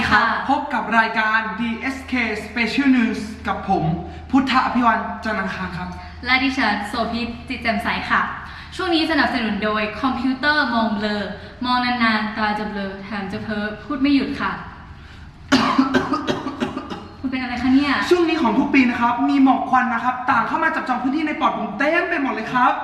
สวัสดีครับ ค่ะ พบกับรายการ DSK Special News กับผม พุทธอภิวันจันทร์อังคารครับ และดิฉันโสภิตจิตแจ่มใสค่ะ ช่วงนี้สนับสนุนโดยคอมพิวเตอร์มองเบลอ มองนานๆ ตาจะเบลอแถมจะเพ้อพูดไม่หยุดค่ะ คุณเป็นอะไรคะเนี่ย ช่วงนี้ของทุกปีนะครับ มีหมอกควันนะครับ ต่างเข้ามาจับจองพื้นที่ในปอดผมเต็มไปหมดเลยครับ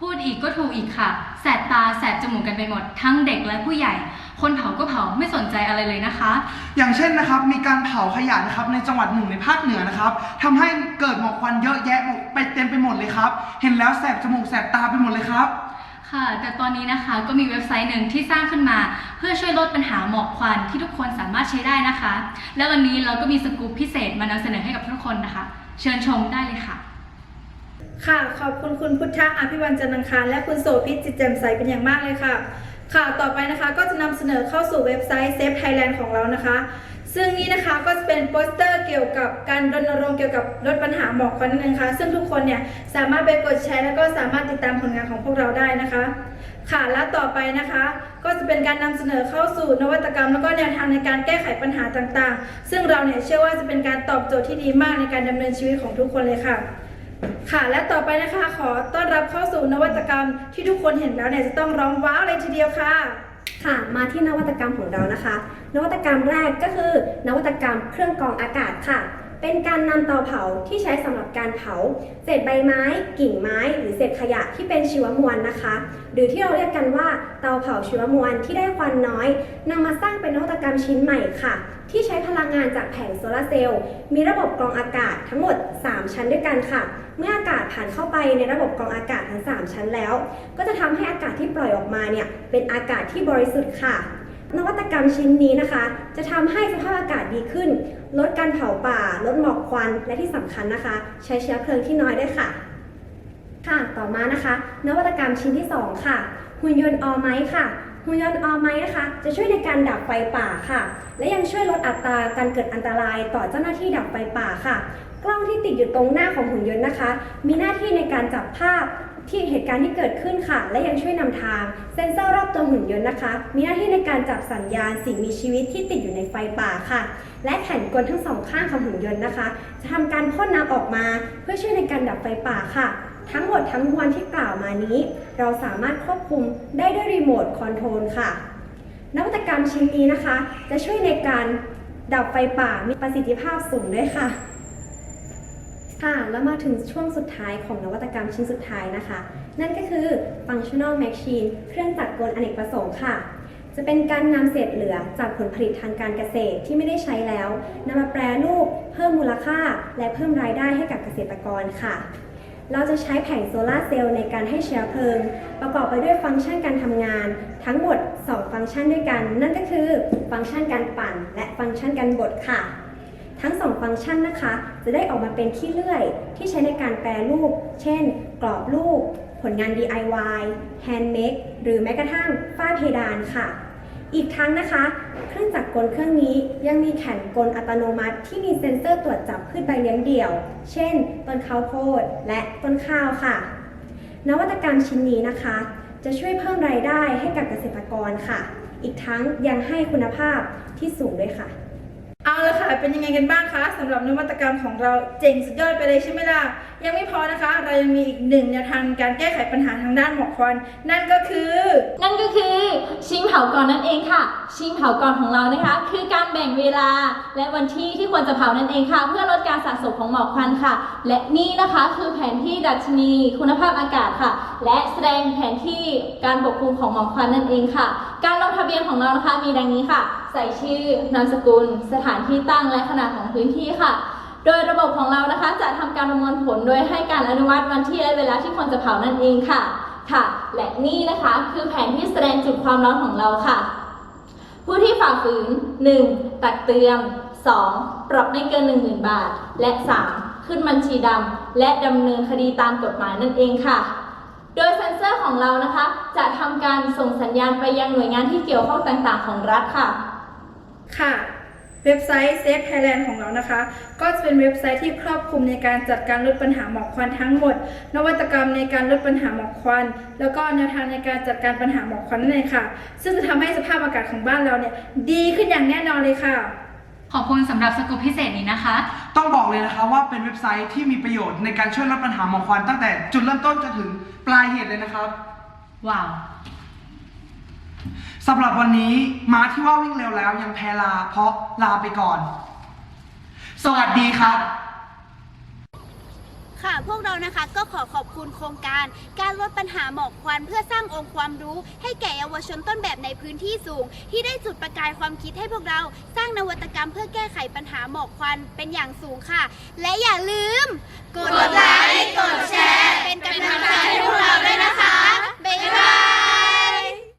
พูดอีกก็ถูกอีกค่ะ แสบตาแสบจมูกกันไปหมด ทั้งเด็กและผู้ใหญ่ คนเผาก็เผาไม่สนใจอะไรเลยนะคะ อย่างเช่นนะครับ มีการเผาขยะนะครับในจังหวัดหนึ่งในภาคเหนือนะครับทำให้เกิดหมอกควันเยอะแยะหมดไปเต็มไปหมดเลยครับ เห็นแล้วแสบจมูกแสบตาไปหมดเลยครับ ค่ะ แต่ตอนนี้นะคะก็มีเว็บไซต์หนึ่งที่สร้างขึ้นมา เพื่อช่วยลดปัญหาหมอกควันที่ทุกคนสามารถใช้ได้นะคะ และวันนี้เราก็มีสกู๊ปพิเศษมานำเสนอให้กับทุกคนนะคะ เชิญชมได้เลยค่ะ ค่ะ ขอบคุณคุณพุทธะอภิวันจันทร์อังคาร และคุณโสภิตจิตแจ่มใสเป็นอย่างมากเลยค่ะค่ะต่อไปนะคะก็จะนำเสนอเข้าสู่เว็บไซต์ Safe Thailand ของเรานะคะ ซึ่งนี่นะคะก็จะเป็นโปสเตอร์เกี่ยวกับการรณรงค์เกี่ยวกับลดปัญหาหมอกควันนั่นเองค่ะซึ่งทุกคนเนี่ยสามารถไปกดแชร์แล้วก็สามารถติดตามผลงานของพวกเราได้นะคะ ค่ะและต่อไปนะคะ ก็จะเป็นการนำเสนอเข้าสู่นวัตกรรม แล้วก็แนวทางในการแก้ไขปัญหาต่างๆ ซึ่งเราเนี่ยเชื่อว่าจะเป็นการตอบโจทย์ที่ดีมากในการดำเนินชีวิตของทุกคนเลยค่ะ ค่ะ และต่อไปนะคะขอต้อนรับเข้าสู่นวัตกรรมที่ทุกคนเห็นแล้วเนี่ยจะต้องร้องว้าวเลยทีเดียวค่ะ ค่ะ มาที่นวัตกรรมของเรานะคะ นวัตกรรมแรกก็คือ นวัตกรรมเครื่องกรองอากาศค่ะ เป็นการนำเตาเผาที่ใช้สำหรับการเผา เศษใบไม้ กิ่งไม้ หรือเศษขยะที่เป็นชีวมวลนะคะ หรือที่เราเรียกกันว่าเตาเผาชีวมวลที่ได้ควันน้อยนำมาสร้างเป็นนวัตกรรมชิ้นใหม่ค่ะ ที่ใช้พลังงานจากแผงโซลาร์เซลล์มีระบบกรองอากาศทั้งหมด 3 ชั้นด้วยกันค่ะ เมื่ออากาศผ่านเข้าไปในระบบกรองอากาศทั้ง 3 ชั้นแล้ว ก็จะทำให้อากาศที่ปล่อยออกมาเนี่ยเป็นอากาศที่บริสุทธิ์ค่ะ นวัตกรรมชิ้นนี้นะคะ จะทำให้สภาพอากาศดีขึ้น ลดการเผาป่า ลดหมอกควัน และที่สำคัญนะคะ ใช้เชื้อเพลิงที่น้อยได้ค่ะ ค่ะ ต่อมานะคะ นวัตกรรมชิ้นที่ 2 ค่ะ หุ่นยนต์ออไม้ค่ะ หุ่นยนต์ออไม้นะคะ จะช่วยในการดับไฟป่าค่ะ และยังช่วยลดอัตราการเกิดอันตรายต่อเจ้าหน้าที่ดับไฟป่าค่ะ กล้องที่ติดอยู่ตรงหน้าของหุ่นยนต์นะคะ มีหน้าที่ในการจับภาพ ที่เหตุการณ์ที่เกิดขึ้นค่ะ และยังช่วยนำทาง เซ็นเซอร์รอบตัวหุ่นยนต์นะคะ มีหน้าที่ในการจับสัญญาณสิ่งมีชีวิตที่ติดอยู่ในไฟป่าค่ะ และแขนกลทั้งสองข้างของหุ่นยนต์นะคะ จะทำการพ่นน้ำออกมา เพื่อช่วยในการดับไฟป่าค่ะ ทั้งหมดทั้งมวลที่กล่าวมานี้ เราสามารถควบคุมได้ด้วยรีโมทคอนโทรลค่ะ นวัตกรรมชิ้นนี้นะคะ จะช่วยในการดับไฟป่ามีประสิทธิภาพสูงด้วยค่ะ ค่ะ แล้วมาถึงช่วงสุดท้ายของนวัตกรรมชิ้นสุดท้ายนะคะ นั่นก็คือ functional machine เครื่องจักรกลอเนกประสงค์ค่ะ จะเป็นการนำเศษเหลือจากผลผลิตทางการเกษตรที่ไม่ได้ใช้แล้วนำมาแปรรูป เพิ่มมูลค่า และเพิ่มรายได้ให้กับเกษตรกรค่ะ เราจะใช้แผงโซลาร์เซลล์ในการให้เชื้อเพลิง ประกอบไปด้วยฟังก์ชันการทำงาน ทั้งหมด 2 ฟังก์ชันด้วยกัน นั่นก็คือ ฟังก์ชันการปั่น และฟังก์ชันการบดค่ะ ทั้ง 2 ฟังก์ชันนะคะ จะได้ออกมาเป็นขี้เลื่อย ที่ใช้ในการแปรรูป เช่น กรอบรูป ผลงาน DIY handmade หรือแม้กระทั่งฝ้าเพดานค่ะ อีกทั้งนะคะ เครื่องจักรกลเครื่องนี้ยังมีแขนกลอัตโนมัติที่มีเซ็นเซอร์ตรวจจับพืชใบเลี้ยงเดี่ยว เช่น ต้นข้าวโพดและต้นข้าวค่ะ นวัตกรรมชิ้นนี้นะคะ จะช่วยเพิ่มรายได้ให้กับเกษตรกรค่ะ อีกทั้งยังให้คุณภาพที่สูงด้วยค่ะ เอาละค่ะ เป็นยังไงกันบ้างคะสำหรับนวัตกรรมของเราเจ๋งสุดยอดไปเลยใช่ไหมล่ะ ยังไม่พอนะคะ เรายังมีอีกหนึ่งแนวทางการแก้ไขปัญหาทางด้านหมอกควัน นั่นก็คือ นั่นก็คือชิงเผาก่อนนั่นเองค่ะ ชิงเผาก่อนของเรานะคะ คือการแบ่งเวลาและวันที่ที่ควรจะเผานั่นเองค่ะ เพื่อลดการสะสมของหมอกควันค่ะ และนี่นะคะคือแผนที่ดัชนีคุณภาพอากาศค่ะ และแสดงแผนที่การปกคลุมของหมอกควันนั่นเองค่ะ การลงทะ เบียนของเรานะคะ มีดังนี้ค่ะ ใส่ชื่อนามสกุล สถานที่ตั้งและขนาดของพื้นที่ค่ะ โดยระบบของเรานะคะจะทำการประมวลผลโดยให้การอนุมัติวันที่และเวลาที่ควรจะเผานั่นเองค่ะค่ะ และนี่นะคะคือแผนที่แสดงจุดความร้อนของเราค่ะ ผู้ที่ฝ่าฝืน 1. ตักเตือน 2. ปรับไม่เกิน 10,000 บาท และ 3. ขึ้นบัญชีดำและดำเนินคดีตามกฎหมายนั่นเองค่ะ โดยเซ็นเซอร์ของเรานะคะ จะทำการส่งสัญญาณไปยังหน่วยงานที่เกี่ยวข้องต่างๆ ของรัฐค่ะ ค่ะ เว็บไซต์ Safe Thailand ของเรานะคะ ก็จะเป็นเว็บไซต์ที่ครอบคลุมในการจัดการลดปัญหาหมอกควันทั้งหมด นวัตกรรมในการลดปัญหาหมอกควัน แล้วก็แนวทางในการจัดการปัญหาหมอกควันนั่นเองค่ะ ซึ่งจะทำให้สภาพอากาศของบ้านเราเนี่ยดีขึ้นอย่างแน่นอนเลยค่ะ ขอบคุณสำหรับสกูปพิเศษนี้นะคะ ต้องบอกเลยนะคะว่าเป็นเว็บไซต์ที่มีประโยชน์ในการช่วยลดปัญหาหมอกควันตั้งแต่จุดเริ่มต้นจนถึงปลายเหตุเลยนะครับว้าวสำหรับวันนี้ม้าที่ว่าวิ่งเร็วแล้วยังแพ้ลาเพราะลาไปก่อน สวัสดีครับ ค่ะ พวกเรานะคะก็ขอขอบคุณโครงการ การลดปัญหาหมอกควันเพื่อสร้างองค์ความรู้ ให้แก่เยาวชนต้นแบบในพื้นที่สูง ที่ได้จุดประกายความคิดให้พวกเราสร้างนวัตกรรมเพื่อแก้ไขปัญหาหมอกควันเป็นอย่างสูงค่ะ และอย่าลืม กดไลค์กดแชร์ เป็นกำลังใจให้พวกเราด้วยนะคะบ๊ายบาย